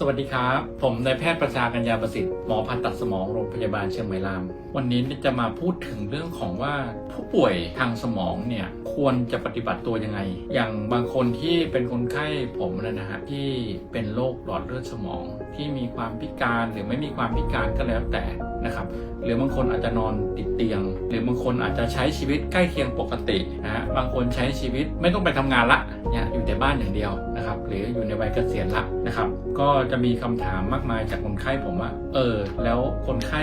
สวัสดีครับ ผมนายแพทย์ประชากัญญาประสิทธิ์หมอผ่าตัดสมองโรงพยาบาลเชียงใหม่ราม วันนี้จะมาพูดถึงเรื่องของว่าผู้ป่วยทางสมองเนี่ยควรจะปฏิบัติตัวยังไง อย่างบางคนที่เป็นคนไข้ผมนะฮะที่เป็นโรคหลอดเลือดสมอง ที่มีความพิการหรือไม่มีความพิการก็แล้วแต่ นะครับหรือบางคนอาจจะนอนติดเตียง หรือบางคนอาจจะใช้ชีวิตใกล้เคียงปกตินะฮะบางคนใช้ชีวิตไม่ต้องไปทำงานละเนี่ยอยู่แต่บ้านอย่างเดียวนะครับหรืออยู่ในวัยเกษียณละนะครับก็จะมีคำถามมากมายจากคนไข้ผมว่าเออแล้วคนไข้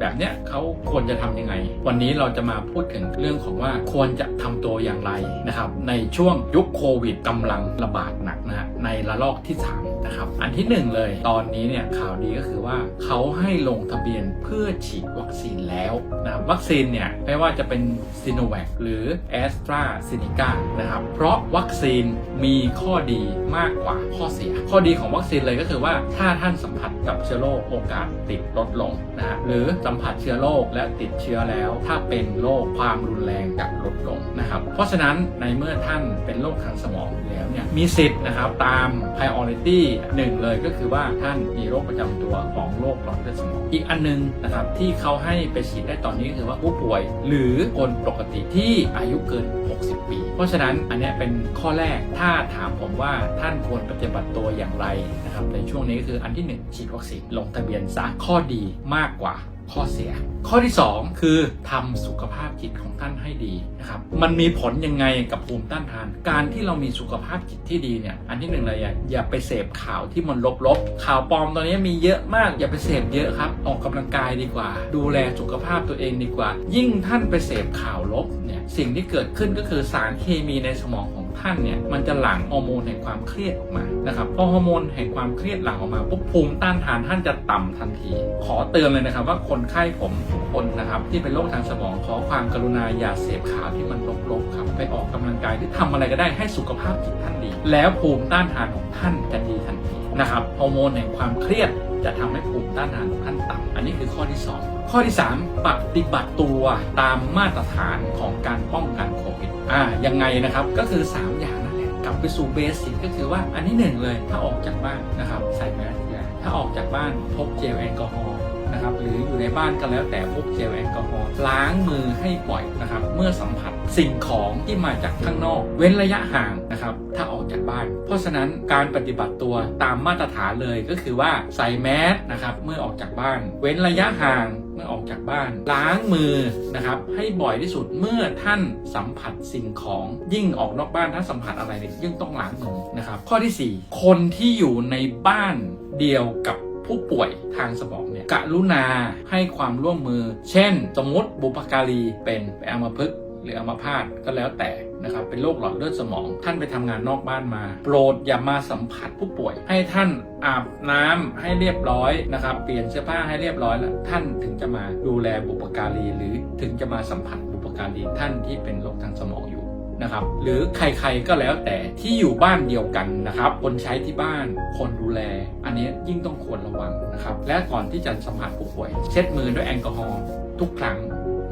แบบเนี้ยเขาควรจะทำยังไง วันนี้เราจะมาพูดถึงเรื่องของว่าควรจะทำตัวอย่างไรนะครับในช่วงยุคโควิดกำลังระบาดหนักนะฮะในระลอกที่3นะครับอันที่หนึ่งเลย ตอนนี้เนี่ยข่าวดีก็คือว่าเขาให้ลงทะเบียนเพื่อฉีดวัคซีนแล้วนะครับวัคซีนเนี่ยไม่ว่าจะเป็นซีโนแวคหรือแอสตราเซเนกานะครับ เพราะวัคซีนมีข้อดีมากกว่าข้อเสีย ข้อดีของวัคซีนเลยก็คือว่าถ้าท่านสัมผัสกับเชื้อโรคโอกาสติดลดลงนะฮะหรือสัมผัสเชื้อโรคและติดเชื้อแล้ว ถ้าเป็นโรคความรุนแรงจะลดลงนะครับ เพราะฉะนั้นในเมื่อท่านเป็นโรคทางสมองแล้วเนี่ยมีสิทธิ์นะครับตาม priority หนึ่งเลยก็คือว่าท่านมีโรคประจำตัวของโรคหลอดเลือดสมอง อีกอันหนึงนะครับที่เขาให้ไปฉีดได้ตอนนี้ก็คือว่าผู้ป่วย หรือคนปกติที่อายุเกิน 60 ปี เพราะฉะนั้นอันนี้เป็นข้อแรกถ้าถามผมว่าท่านควรปฏิบัติตัวอย่างไรนะครับในช่วงนี้ก็คืออันที่ 1 ฉีดวัคซีนลงทะเบียนซะข้อดีมากกว่า ข้อเสีย ข้อที่ 2 คือทำสุขภาพจิตของท่านให้ดีนะครับมันมีผลยังไงกับภูมิต้านทาน การที่เรามีสุขภาพจิตที่ดีเนี่ยอันที่หนึ่งเลยอย่าอย่าไปเสพข่าวที่มันลบๆข่าวปลอมตอนนี้มีเยอะมากอย่าไปเสพเยอะครับ ออกกำลังกายดีกว่า ดูแลสุขภาพตัวเองดีกว่า ยิ่งท่านไปเสพข่าวลบเนี่ยสิ่งที่เกิดขึ้นก็คือสารเคมีในสมองของ ท่านเนี่ยมันจะหลั่งฮอร์โมนแห่งความเครียดออกมานะครับพอฮอร์โมนแห่งความเครียดหลั่งออกมาปุ๊บภูมิต้านทานท่านจะต่ำทันที ขอเตือนเลยนะครับว่าคนไข้ผมทุกคนนะครับที่เป็นโรคทางสมองขอความกรุณาอย่าเสพข่าวที่มันลบๆครับไปออกกำลังกายหรือทำอะไรก็ได้ให้สุขภาพจิตท่านดี แล้วภูมิต้านทานของท่านจะดีทันทีนะครับฮอร์โมนแห่งความเครียด จะทำให้ภูมิต้านทานของท่านต่ำอันนี้คือข้อที่ 2 ข้อที่ 3 ปฏิบัติตัวตามมาตรฐานของการป้องกันโควิดอ่ายังไงนะครับก็คือ 3 อย่างนั่นแหละกลับไปสู่เบสิกก็คือว่าอันนี้หนึ่งเลยถ้าออกจากบ้านนะครับใส่แมสก์ถ้าออกจากบ้านพกเจลแอลกอฮอล์ นะครับ หรืออยู่ในบ้านก็แล้วแต่พกเจลแอลกอฮอล์ล้างมือให้บ่อยนะครับ เมื่อสัมผัสสิ่งของที่มาจากข้างนอก เว้นระยะห่างนะครับ ถ้าออกจากบ้าน เพราะฉะนั้นการปฏิบัติตัวตามมาตรฐานเลยก็คือว่าใส่แมสนะครับเมื่อออกจากบ้าน เว้นระยะห่างเมื่อออกจากบ้าน ล้างมือนะครับ ให้บ่อยที่สุดเมื่อท่านสัมผัสสิ่งของยิ่งออกนอกบ้านถ้าสัมผัสอะไรเนี่ยยิ่งต้องล้างมือนะครับ ข้อที่ 4 คนที่อยู่ในบ้านเดียวกับ ผู้ป่วยทางสมองเนี่ยกรุณาให้ความร่วมมือ เช่น สมมติบุปการีเป็นอัมพฤกษ์หรืออัมพาตก็แล้วแต่นะครับเป็นโรคหลอดเลือดสมอง ท่านไปทำงานนอกบ้านมา โปรดอย่ามาสัมผัสผู้ป่วย ให้ท่านอาบน้ำให้เรียบร้อยนะครับเปลี่ยนเสื้อผ้าให้เรียบร้อยแล้วท่านถึงจะมาดูแลบุปการีหรือถึงจะมาสัมผัสบุปการีท่านที่เป็นโรคทางสมองอยู่ นะครับ หรือใครๆก็แล้วแต่ที่อยู่บ้านเดียวกันนะครับ คนใช้ที่บ้าน คนดูแล อันนี้ยิ่งต้องควรระวังนะครับ และก่อนที่จะสัมผัสผู้ป่วย เช็ดมือด้วยแอลกอฮอล์ทุกครั้ง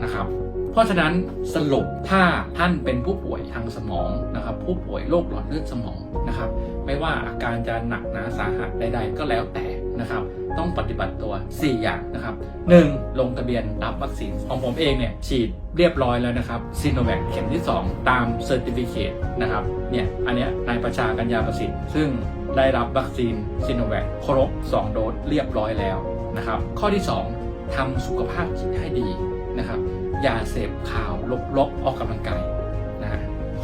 นะครับเพราะฉะนั้นสรุปถ้าท่านเป็นผู้ป่วยทางสมองนะครับ ผู้ป่วยโรคหลอดเลือดสมองนะครับ ไม่ว่าอาการจะหนักหนาสาหัสใดๆ ก็แล้วแต่ นะครับ ต้องปฏิบัติตัว 4 อย่างนะครับ 1. ลงทะเบียนรับวัคซีนของผมเองเนี่ยฉีดเรียบร้อยแล้วนะครับซีโนแวคเข็มที่ 2 ตามเซอร์ติฟิเคตนะครับเนี่ยอันเนี้ยนายประชากัญญาประสิทธิ์ซึ่งได้รับวัคซีนซีโนแวคครบ 2 โดสเรียบร้อยแล้วนะครับ ข้อที่ 2ทำสุขภาพจิตให้ดีนะครับ อย่าเสพข่าวลบๆออกกำลังกาย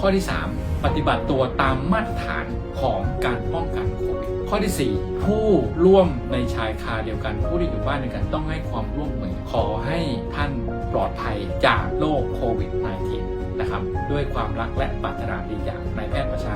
ข้อที่ 3 ปฏิบัติตัวตามมาตรฐานของการป้องกันโควิดข้อที่ 4 ผู้ร่วมในชายคาเดียวกัน ผู้ที่อยู่บ้านเดียวกันต้องให้ความร่วมมือขอให้ท่านปลอดภัยจากโรคโควิด -19 นะครับด้วยความรักและปรารถนาดีจากนายแพทย์ประชา